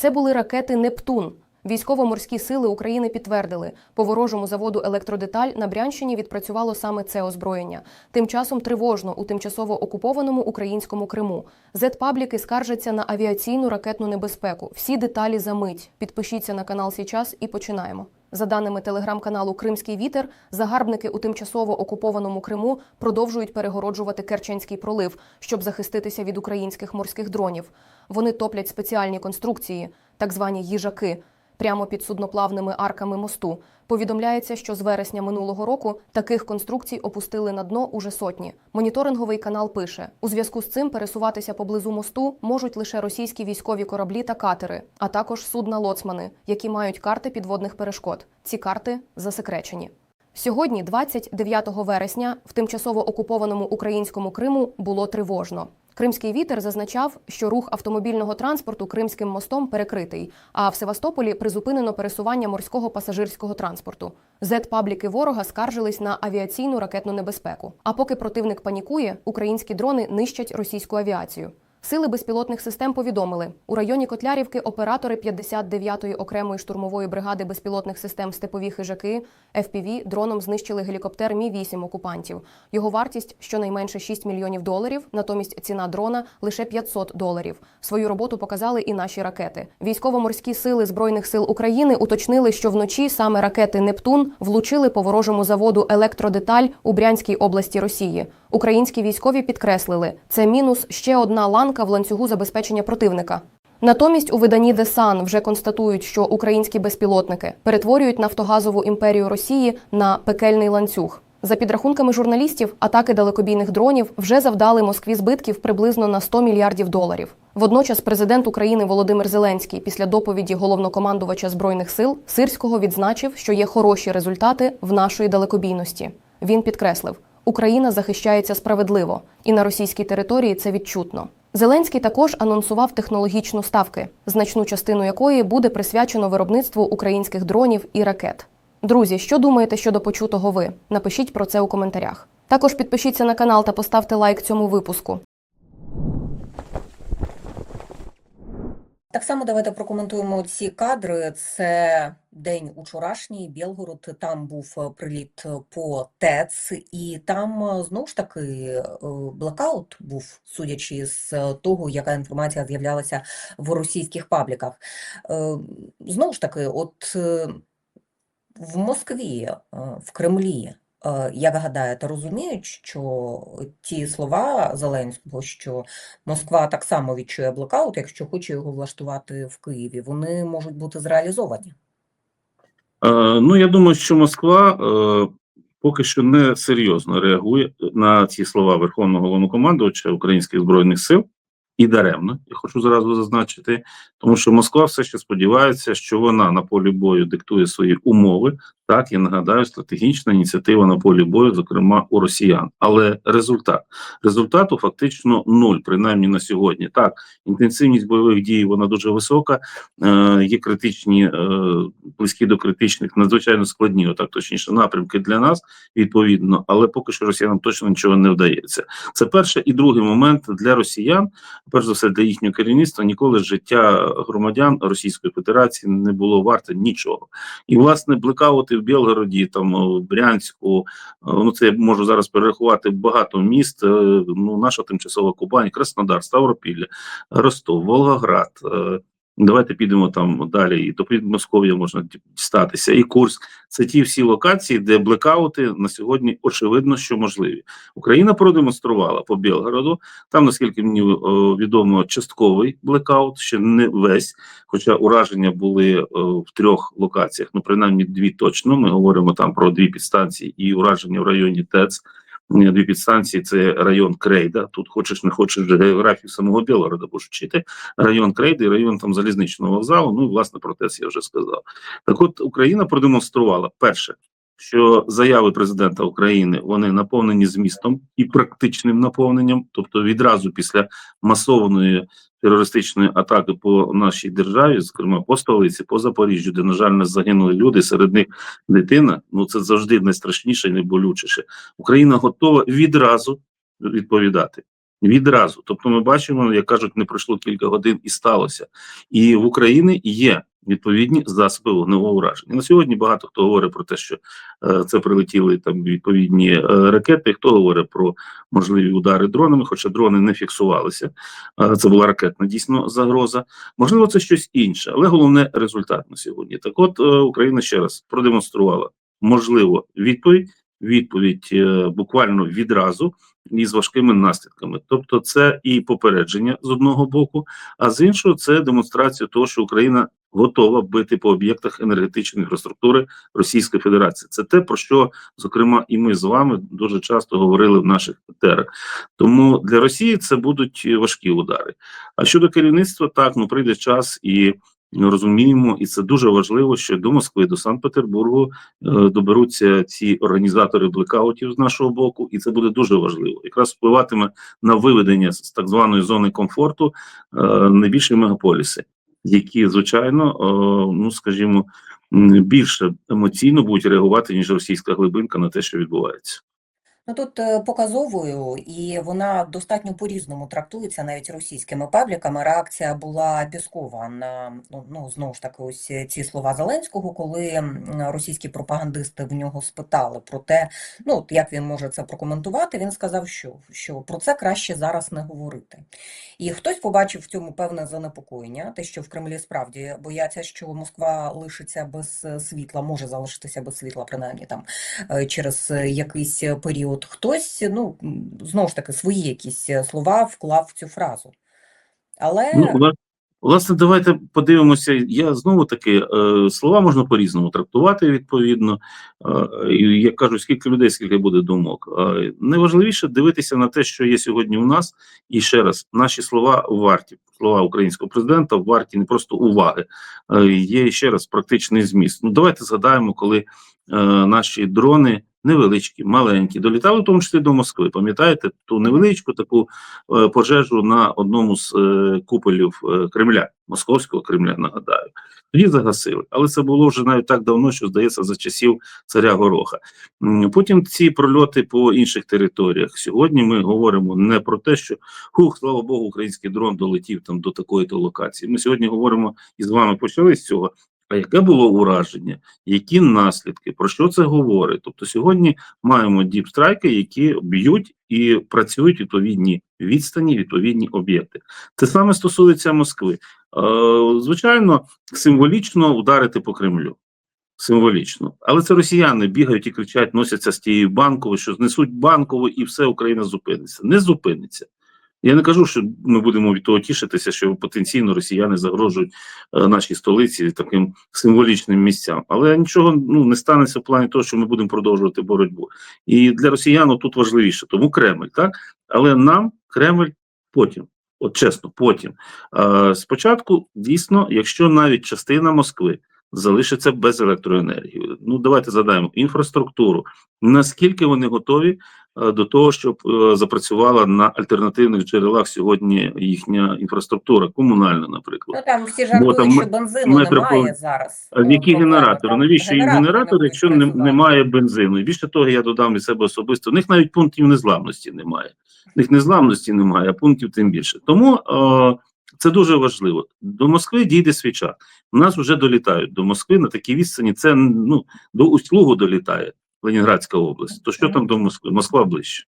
Це були ракети Нептун. Військово-морські сили України підтвердили, по ворожому заводу електродеталь на Брянщині відпрацювало саме це озброєння. Тим часом тривожно у тимчасово окупованому українському Криму. Зет-пабліки скаржаться на авіаційну ракетну небезпеку. Всі деталі за мить. Підпишіться на канал Січас і починаємо. За даними телеграм-каналу Кримський вітер, загарбники у тимчасово окупованому Криму продовжують перегороджувати Керченський пролив, щоб захиститися від українських морських дронів. Вони топлять спеціальні конструкції, так звані їжаки, прямо під судноплавними арками мосту. Повідомляється, що з вересня минулого року таких конструкцій опустили на дно уже сотні. Моніторинговий канал пише: у зв'язку з цим пересуватися поблизу мосту можуть лише російські військові кораблі та катери, а також судна лоцмани, які мають карти підводних перешкод. Ці карти засекречені. Сьогодні, 29 вересня, в тимчасово окупованому українському Криму було тривожно. Кримський вітер зазначав, що рух автомобільного транспорту Кримським мостом перекритий, а в Севастополі призупинено пересування морського пасажирського транспорту. Зет-пабліки ворога скаржились на авіаційну ракетну небезпеку. А поки противник панікує, українські дрони нищать російську авіацію. Сили безпілотних систем повідомили, у районі Котлярівки оператори 59-ї окремої штурмової бригади безпілотних систем степові хижаки FPV дроном знищили гелікоптер Мі 8 окупантів. Його вартість щонайменше 6 мільйонів доларів. Натомість ціна дрона лише 500 доларів. Свою роботу показали і наші ракети. Військово-морські сили збройних сил України уточнили, що вночі саме ракети Нептун влучили по ворожому заводу електродеталь у Брянській області Росії. Українські військові підкреслили, це мінус ще одна ланка в ланцюгу забезпечення противника. Натомість у виданні The Sun вже констатують, що українські безпілотники перетворюють нафтогазову імперію Росії на пекельний ланцюг. За підрахунками журналістів, атаки далекобійних дронів вже завдали Москві збитків приблизно на 100 мільярдів доларів. Водночас президент України Володимир Зеленський після доповіді головнокомандувача збройних сил Сирського відзначив, що є хороші результати в нашої далекобійності. Він підкреслив, Україна захищається справедливо, і на російській території це відчутно. Зеленський також анонсував технологічну ставки, значну частину якої буде присвячено виробництву українських дронів і ракет. Друзі, що думаєте щодо почутого ви? Напишіть про це у коментарях. Також підпишіться на канал та поставте лайк цьому випуску. Так само давайте прокоментуємо ці кадри. Це день учорашній, Білгород. Там був е, приліт по ТЕЦ, і там е, знову ж таки е, блекаут був, судячи з того, яка інформація з'являлася в російських пабліках. Знову ж таки, от в Москві, в Кремлі. Е, Як гадаєте, розуміють, що ті слова Зеленського, що Москва так само відчує блокаут, якщо хоче його влаштувати в Києві, вони можуть бути зреалізовані? Е, Ну, я думаю, що Москва е, поки що не серйозно реагує на ці слова Верховного головнокомандувача українських збройних сил і даремно, я хочу зразу зазначити, тому що Москва все ще сподівається, що вона на полі бою диктує свої умови. Так, я нагадаю, стратегічна ініціатива на полі бою, зокрема у росіян. Але результат результату фактично нуль, принаймні на сьогодні. Так, інтенсивність бойових дій вона дуже висока. Е, є критичні, е, близькі до критичних, надзвичайно складні, отак точніше, напрямки для нас відповідно, але поки що росіянам точно нічого не вдається. Це перший і другий момент для росіян, перш за все для їхнього керівництва, ніколи життя громадян Російської Федерації не було варте нічого. І власне блекаути в Білгороді, там в Брянську, е, ну це я можу зараз перерахувати багато міст. е, Ну, наша тимчасова Кубань, Краснодар, Ставропілля, Ростов, Волгоград. Давайте підемо там далі, і до Підмосков'я можна дістатися, і Курськ. Це ті всі локації, де блекаути на сьогодні очевидно, що можливі. Україна продемонструвала по Білгороду. Там, наскільки мені е, відомо, частковий блекаут, ще не весь. Хоча ураження були е, в трьох локаціях, ну принаймні дві точно. Ми говоримо там про дві підстанції і ураження в районі ТЕЦ. Дві підстанції це район Крейда. Тут хочеш не хочеш географію самого Білорода вчити. Район Крейда і район там залізничного вокзалу. Ну і власне про те я вже сказав. Так, от Україна продемонструвала перше, що заяви президента України вони наповнені змістом і практичним наповненням, тобто відразу після масованої терористичної атаки по нашій державі, зокрема по столиці, по Запоріжжю, де на жаль не загинули люди, серед них дитина. Ну це завжди найстрашніше і найболючіше. Україна готова відразу відповідати. Відразу, тобто, ми бачимо, як кажуть, не пройшло кілька годин і сталося. І в Україні є відповідні засоби вогневого ураження. На сьогодні багато хто говорить про те, що е, це прилетіли там відповідні е, ракети. Хто говорить про можливі удари дронами, хоча дрони не фіксувалися. Е, це була ракетна дійсно загроза. Можливо, це щось інше, але головне результат на сьогодні. Так, от Україна ще раз продемонструвала можливо відповідь. Відповідь е, буквально відразу і з важкими наслідками. Тобто, це і попередження з одного боку, а з іншого, це демонстрація того, що Україна готова бити по об'єктах енергетичної інфраструктури Російської Федерації. Це те, про що зокрема і ми з вами дуже часто говорили в наших етерах. Тому для Росії це будуть важкі удари. А щодо керівництва, так ну прийде час і. Розуміємо, і це дуже важливо, що до Москви, до Санкт-Петербургу е, доберуться ці організатори блекаутів з нашого боку, і це буде дуже важливо. Якраз впливатиме на виведення з так званої зони комфорту е, найбільші мегаполіси, які звичайно, е, ну скажімо, більше емоційно будуть реагувати ніж російська глибинка на те, що відбувається. Ну тут е, показовою, і вона достатньо по-різному трактується навіть російськими пабліками. Реакція була Піскова на ну, ну знову ж таки, ось ці слова Зеленського, коли російські пропагандисти в нього спитали про те, ну як він може це прокоментувати. Він сказав, що, що про це краще зараз не говорити. І хтось побачив в цьому певне занепокоєння, те, що в Кремлі справді бояться, що Москва лишиться без е, світла, може залишитися без світла, принаймні там е, через якийсь е, період. Хтось, ну, знову ж таки, свої якісь е, слова вклав в цю фразу. Але Ну, власне, давайте подивимося. Я знову таки е, слова можна по-різному трактувати відповідно. Е, і як кажуть, скільки людей, скільки буде думок. Е, найважливіше дивитися на те, що є сьогодні у нас, і ще раз, наші слова варті. Слова українського президента варті не просто уваги, є ще раз практичний зміст. Ну давайте згадаємо, коли наші дрони невеличкі, маленькі, долітали в тому числі до Москви. Пам'ятаєте ту невеличку таку е, пожежу на одному з е, куполів е, Кремля, московського Кремля, нагадаю. Тоді загасили, але це було вже навіть так давно, що здається за часів царя Гороха. Потім ці прольоти по інших територіях. Сьогодні ми говоримо не про те, що хух, слава Богу, український дрон долетів там до такої то локації. Ми сьогодні говоримо і з вами почали з цього. А яке було ураження, які наслідки, про що це говорить? Тобто сьогодні маємо діпстрайки, які б'ють і працюють відповідні відстані, відповідні об'єкти. Те саме стосується Москви. Е, звичайно, символічно ударити по Кремлю. Символічно, але це росіяни бігають і кричать, носяться з тією банковою, що знесуть банкову і все Україна зупиниться. Не зупиниться. Я не кажу, що ми будемо від того тішитися, що потенційно росіяни загрожують е, нашій столиці таким символічним місцям, але нічого ну не станеться в плані того, що ми будемо продовжувати боротьбу. І для росіян тут важливіше, тому Кремль, так але нам Кремль потім. От чесно, потім е, спочатку дійсно, якщо навіть частина Москви залишиться без електроенергії, ну давайте задаємо інфраструктуру. Наскільки вони готові е, до того, щоб е, запрацювала на альтернативних джерелах сьогодні їхня інфраструктура, комунальна, наприклад. ну там всі жартують, там що бензину метро немає зараз. А Ну, які генератори? там Навіщо їм генератори якщо немає бензину? І більше того, я додам від себе особисто. У них навіть пунктів незламності немає. У них незламності немає, а пунктів тим більше. Тому е, це дуже важливо. До Москви дійде свій час. У нас вже долітають до Москви на такій відстані. Це ну до Усть-Лугу долітає Ленінградська область. То що там до Москви? Москва ближче.